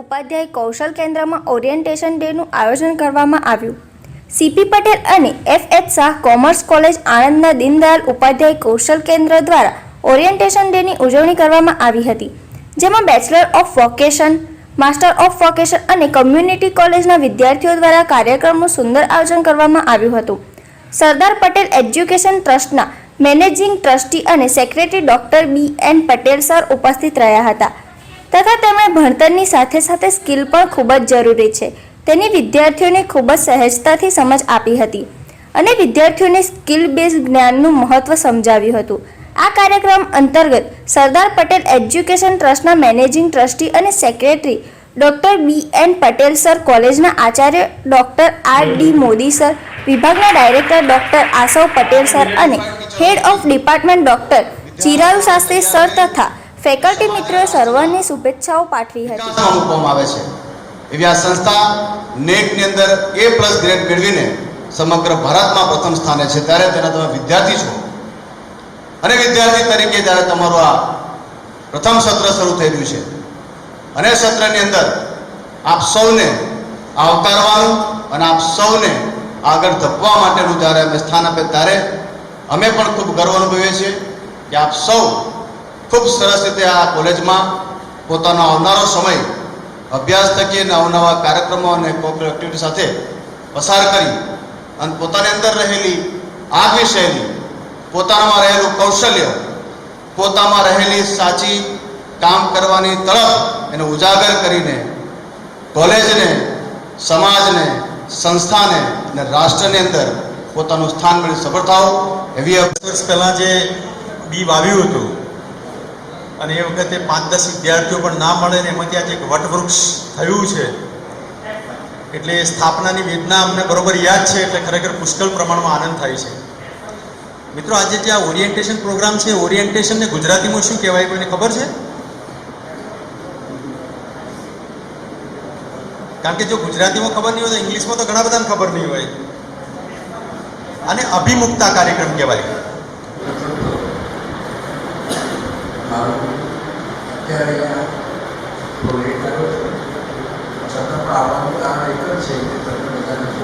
ઉપાધ્યાય કૌશલ કેન્દ્રમાં ઓરિએન્ટેશન ડેનું આયોજન કરવામાં આવ્યું. સીપી પટેલ અને F H Shah commerce college આણંદના Deendayal Upadhyay Kaushal Kendra દ્વારા ઓરિએન્ટેશન ડેની ઉજવણી કરવામાં આવી હતી, જેમાં bachelor of vocation master of vocation અને કમ્યુનિટી કોલેજના વિદ્યાર્થીઓ દ્વારા કાર્યક્રમનું સુંદર આયોજન કરવામાં આવ્યું હતું. સરદાર પટેલ એજ્યુકેશન ટ્રસ્ટના મેનેજિંગ ટ્રસ્ટી અને secretary doctor B N Patel sir ઉપસ્થિત રહ્યા હતા. તથા તેમણે ભણતરની સાથે સાથે સ્કિલ પણ ખૂબ જ જરૂરી છે. તેની વિદ્યાર્થીઓને ખૂબ જ સહેજતાથી સમજ આપી હતી અને વિદ્યાર્થીઓને સ્કિલ બેઝ જ્ઞાનનું મહત્વ સમજાવ્યું હતું. આ કાર્યક્રમ અંતર્ગત સરદાર પટેલ એજ્યુકેશન ટ્રસ્ટના મેનેજિંગ ટ્રસ્ટી અને secretary doctor B N Patel sir, કોલેજના Acharya doctor R D Modi sir, વિભાગના director doctor Asav Patel sir અને head of department doctor Chirayu Shastri sir તથા ફેકલ્ટી મિત્રોએ સર્વને શુભેચ્છાઓ પાઠવી હતી. મૂકવામાં આવે છે. એવી આ સંસ્થા નેટની અંદર એ પ્લસ ગ્રેડ મેળવીને સમગ્ર ભારતમાં પ્રથમ સ્થાને છે. ત્યારે તેના તમે વિદ્યાર્થી છો. અને વિદ્યાર્થી તરીકે જ્યારે તમારું આ પ્રથમ સત્ર શરૂ થઈ ગયું છે, અને સત્રની અંદર આપ સૌને આવકારવાનું અને આપ સૌને આગળ ધપવા માટેનું જ્યારે અમે સ્થાન આપે ત્યારે અમે પણ ખૂબ ગર્વ અનુભવીએ છીએ કે આપ સૌ ખૂબ સરસ રીતે આ કોલેજમાં પોતાનો આવનારો સમય અભ્યાસ થકી અને અવનવા કાર્યક્રમો અને કોપરેટ એક્ટિવિટી સાથે પસાર કરી અને પોતાની અંદર રહેલી આગવી શૈલી, પોતાનામાં રહેલું કૌશલ્ય, પોતામાં રહેલી સાચી કામ કરવાની તરફ એને ઉજાગર કરીને કોલેજને, સમાજને, સંસ્થાને અને રાષ્ટ્રની અંદર પોતાનું સ્થાન મળી સફળ થાવ એવી વર્ષ પહેલાં જે બી વાવ્યું હતું અને એ વખતે પાંચ દસ વિદ્યાર્થીઓ પણ ના મળે ને એમાંથી આજે એક વટવૃક્ષ થયું છે. એટલે સ્થાપનાની વેદના અમને બરોબર યાદ છે, એટલે ખરેખર પુષ્કળ પ્રમાણમાં આનંદ થાય છે. મિત્રો, આજે જે આ ઓરિએન્ટેશન પ્રોગ્રામ છે, ઓરિએન્ટેશનને ગુજરાતીમાં શું કહેવાય, કોઈને ખબર છે? કારણ કે જો ગુજરાતીમાં ખબર નહીં હોય તો ઇંગ્લિશમાં તો ઘણા બધાને ખબર નહીં હોય. અને અભિમુખતા કાર્યક્રમ કહેવાય. ఉన్నారు అత్యధిక ఇప్పుడు చట్ట ప్రారంభ ఇక్కడ చేతి తరగతి